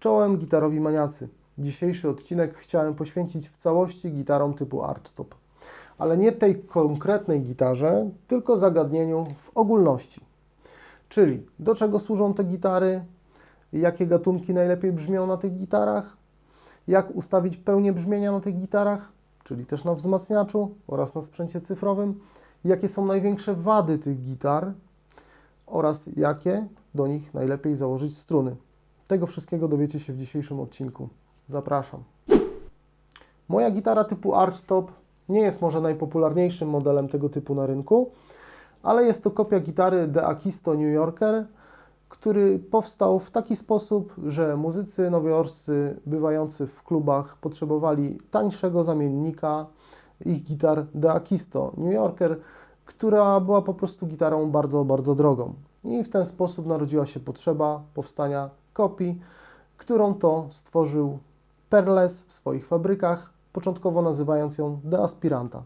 Czołem gitarowi maniacy. Dzisiejszy odcinek chciałem poświęcić w całości gitarom typu archtop. Ale nie tej konkretnej gitarze, tylko zagadnieniu w ogólności. Czyli do czego służą te gitary, jakie gatunki najlepiej brzmią na tych gitarach, jak ustawić pełnię brzmienia na tych gitarach, czyli też na wzmacniaczu oraz na sprzęcie cyfrowym, jakie są największe wady tych gitar oraz jakie do nich najlepiej założyć struny. Tego wszystkiego dowiecie się w dzisiejszym odcinku. Zapraszam. Moja gitara typu Archtop nie jest może najpopularniejszym modelem tego typu na rynku, ale jest to kopia gitary De Akisto New Yorker, który powstał w taki sposób, że muzycy nowojorscy bywający w klubach potrzebowali tańszego zamiennika ich gitar De Akisto New Yorker, która była po prostu gitarą bardzo, bardzo drogą. I w ten sposób narodziła się potrzeba powstania kopii, którą to stworzył Perles w swoich fabrykach, początkowo nazywając ją De Aspiranta.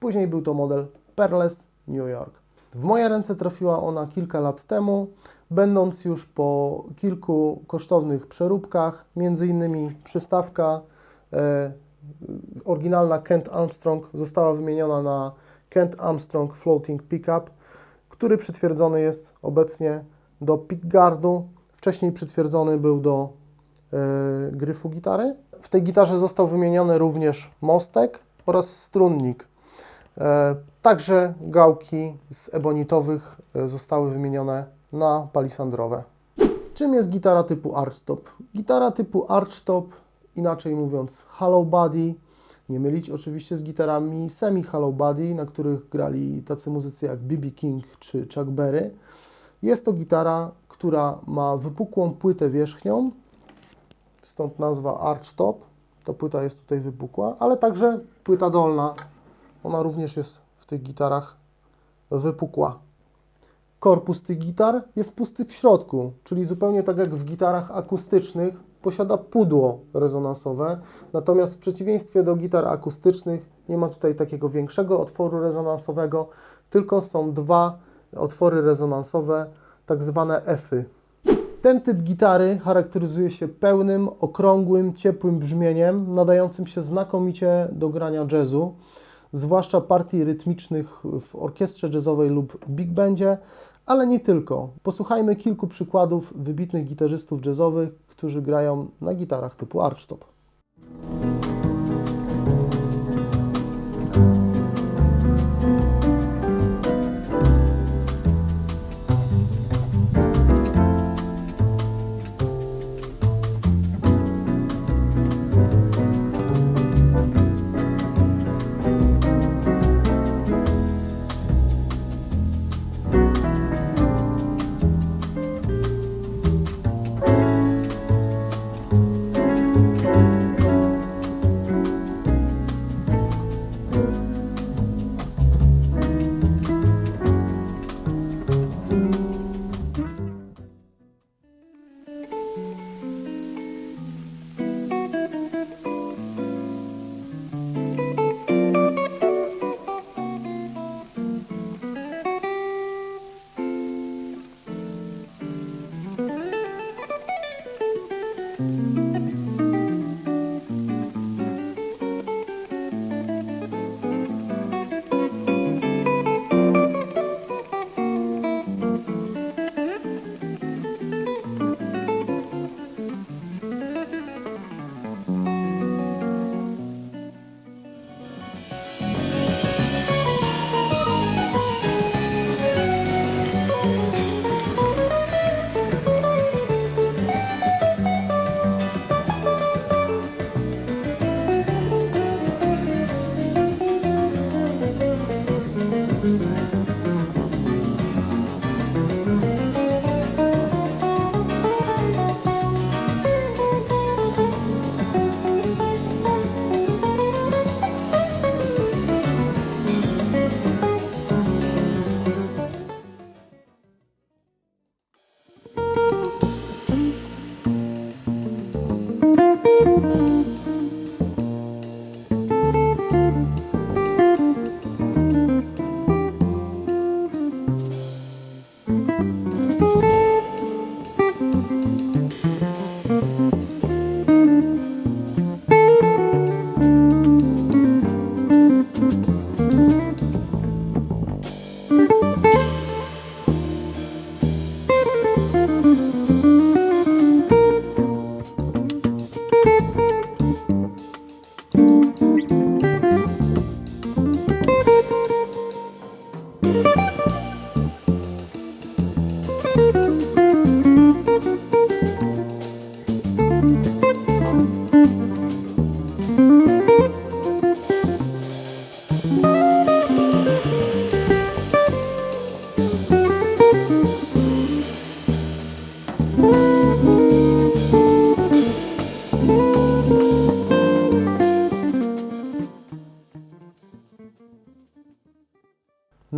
Później był to model Perles New York. W moje ręce trafiła ona kilka lat temu, będąc już po kilku kosztownych przeróbkach, innymi przystawka e, oryginalna Kent Armstrong została wymieniona na Kent Armstrong Floating Pickup, który przytwierdzony jest obecnie do pickguardu. Wcześniej przytwierdzony był do e, gryfu gitary. W tej gitarze został wymieniony również mostek oraz strunnik. E, Także gałki z ebonitowych e, zostały wymienione na palisandrowe. Czym jest gitara typu archtop? Gitara typu archtop, inaczej mówiąc hollow body, nie mylić oczywiście z gitarami semi hollow body, na których grali tacy muzycy jak B.B. King czy Chuck Berry. Jest to gitara, która ma wypukłą płytę wierzchnią, stąd nazwa archtop. Ta płyta jest tutaj wypukła, ale także płyta dolna. Ona również jest w tych gitarach wypukła. Korpus tych gitar jest pusty w środku, czyli zupełnie tak jak w gitarach akustycznych posiada pudło rezonansowe, natomiast w przeciwieństwie do gitar akustycznych nie ma tutaj takiego większego otworu rezonansowego, tylko są dwa otwory rezonansowe, tak zwane F-y. Ten typ gitary charakteryzuje się pełnym, okrągłym, ciepłym brzmieniem, nadającym się znakomicie do grania jazzu zwłaszcza partii rytmicznych w orkiestrze jazzowej lub big bandzie, ale nie tylko. Posłuchajmy kilku przykładów wybitnych gitarzystów jazzowych, którzy grają na gitarach typu archtop.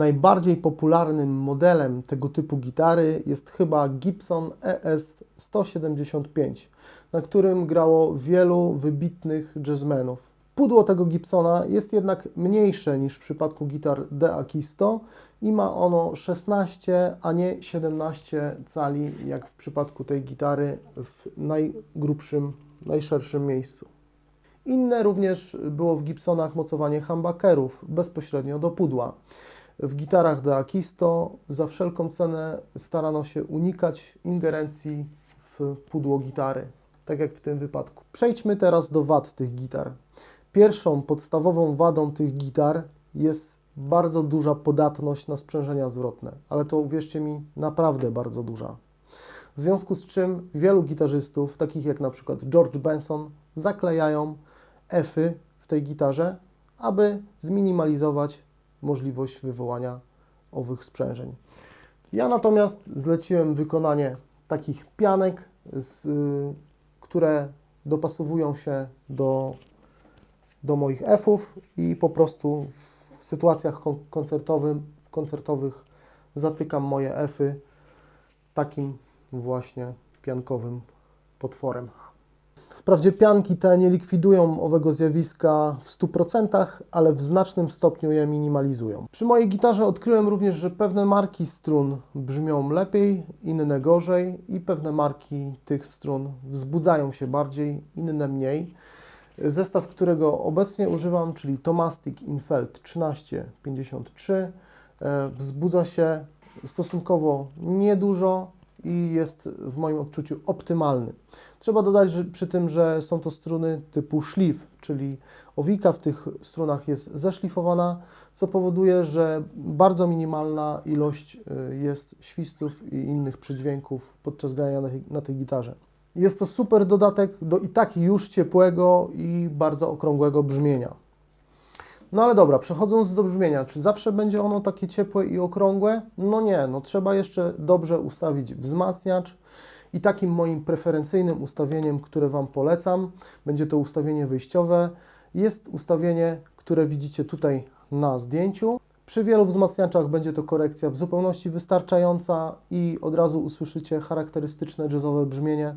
Najbardziej popularnym modelem tego typu gitary jest chyba Gibson E ES 175, na którym grało wielu wybitnych jazzmenów. Pudło tego Gibsona jest jednak mniejsze niż w przypadku gitar De Akisto i ma ono 16, a nie 17 cali, jak w przypadku tej gitary w najgrubszym, najszerszym miejscu. Inne również było w Gibsonach mocowanie humbuckerów bezpośrednio do pudła. W gitarach de Akisto za wszelką cenę starano się unikać ingerencji w pudło gitary, tak jak w tym wypadku. Przejdźmy teraz do wad tych gitar. Pierwszą podstawową wadą tych gitar jest bardzo duża podatność na sprzężenia zwrotne, ale to uwierzcie mi, naprawdę bardzo duża. W związku z czym wielu gitarzystów, takich jak na przykład George Benson, zaklejają Fy w tej gitarze, aby zminimalizować możliwość wywołania owych sprzężeń. Ja natomiast zleciłem wykonanie takich pianek, z, które dopasowują się do, do moich Fów i po prostu w sytuacjach kon- koncertowym, koncertowych zatykam moje Fy takim właśnie piankowym potworem. Wprawdzie pianki te nie likwidują owego zjawiska w 100%, ale w znacznym stopniu je minimalizują. Przy mojej gitarze odkryłem również, że pewne marki strun brzmią lepiej, inne gorzej i pewne marki tych strun wzbudzają się bardziej, inne mniej. Zestaw, którego obecnie używam, czyli Tomastic Infeld 1353, e, wzbudza się stosunkowo niedużo i jest w moim odczuciu optymalny. Trzeba dodać że przy tym, że są to struny typu szlif, czyli owika w tych strunach jest zeszlifowana, co powoduje, że bardzo minimalna ilość y, jest świstów i innych przydźwięków podczas grania na tej, na tej gitarze. Jest to super dodatek do i tak już ciepłego i bardzo okrągłego brzmienia. No ale dobra, przechodząc do brzmienia, czy zawsze będzie ono takie ciepłe i okrągłe? No nie, no trzeba jeszcze dobrze ustawić wzmacniacz i takim moim preferencyjnym ustawieniem, które Wam polecam, będzie to ustawienie wyjściowe, jest ustawienie, które widzicie tutaj na zdjęciu. Przy wielu wzmacniaczach będzie to korekcja w zupełności wystarczająca i od razu usłyszycie charakterystyczne jazzowe brzmienie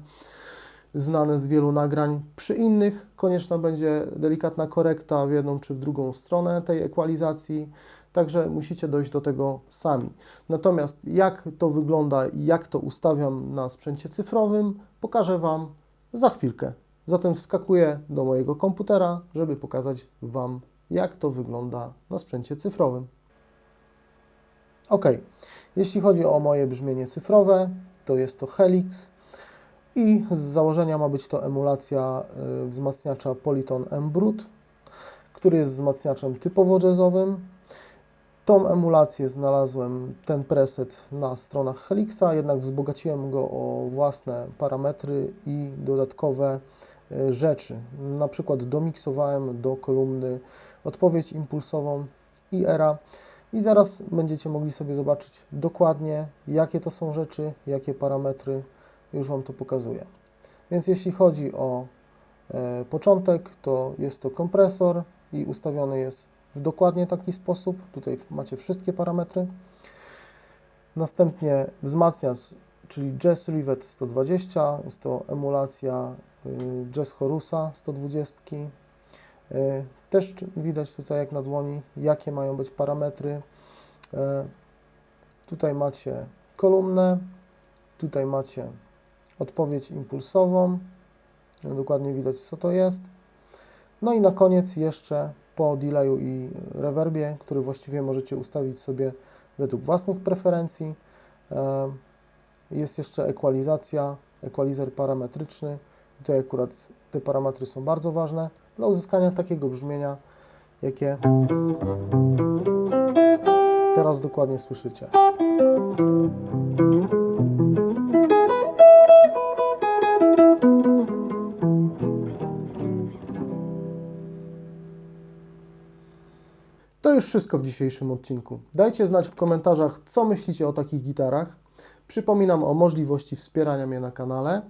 znane z wielu nagrań. Przy innych konieczna będzie delikatna korekta w jedną czy w drugą stronę tej ekwalizacji, także musicie dojść do tego sami. Natomiast jak to wygląda i jak to ustawiam na sprzęcie cyfrowym, pokażę Wam za chwilkę. Zatem wskakuję do mojego komputera, żeby pokazać Wam, jak to wygląda na sprzęcie cyfrowym. Ok, jeśli chodzi o moje brzmienie cyfrowe, to jest to Helix i z założenia ma być to emulacja y, wzmacniacza Polyton M Brut, który jest wzmacniaczem typowo jazzowym. Tą emulację znalazłem, ten preset na stronach Helixa, jednak wzbogaciłem go o własne parametry i dodatkowe y, rzeczy. Na przykład domiksowałem do kolumny odpowiedź impulsową i era i zaraz będziecie mogli sobie zobaczyć dokładnie, jakie to są rzeczy, jakie parametry już Wam to pokazuję. Więc jeśli chodzi o e, początek, to jest to kompresor i ustawiony jest w dokładnie taki sposób. Tutaj macie wszystkie parametry. Następnie wzmacniacz, czyli Jazz Rivet 120, jest to emulacja y, Jazz Horusa 120. Y, też widać tutaj jak na dłoni, jakie mają być parametry. E, Tutaj macie kolumnę, tutaj macie odpowiedź impulsową. Dokładnie widać, co to jest. No i na koniec jeszcze po delayu i rewerbie, który właściwie możecie ustawić sobie według własnych preferencji. e, Jest jeszcze ekwalizacja, ekwalizer parametryczny. Tutaj akurat te parametry są bardzo ważne dla uzyskania takiego brzmienia, jakie teraz dokładnie słyszycie. Już wszystko w dzisiejszym odcinku. Dajcie znać w komentarzach, co myślicie o takich gitarach. Przypominam o możliwości wspierania mnie na kanale.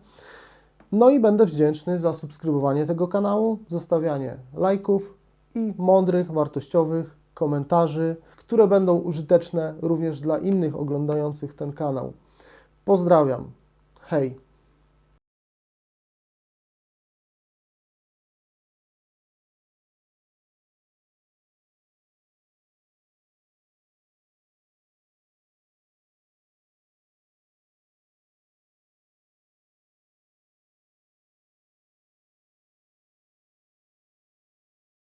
No i będę wdzięczny za subskrybowanie tego kanału, zostawianie lajków i mądrych, wartościowych komentarzy, które będą użyteczne również dla innych oglądających ten kanał. Pozdrawiam. Hej!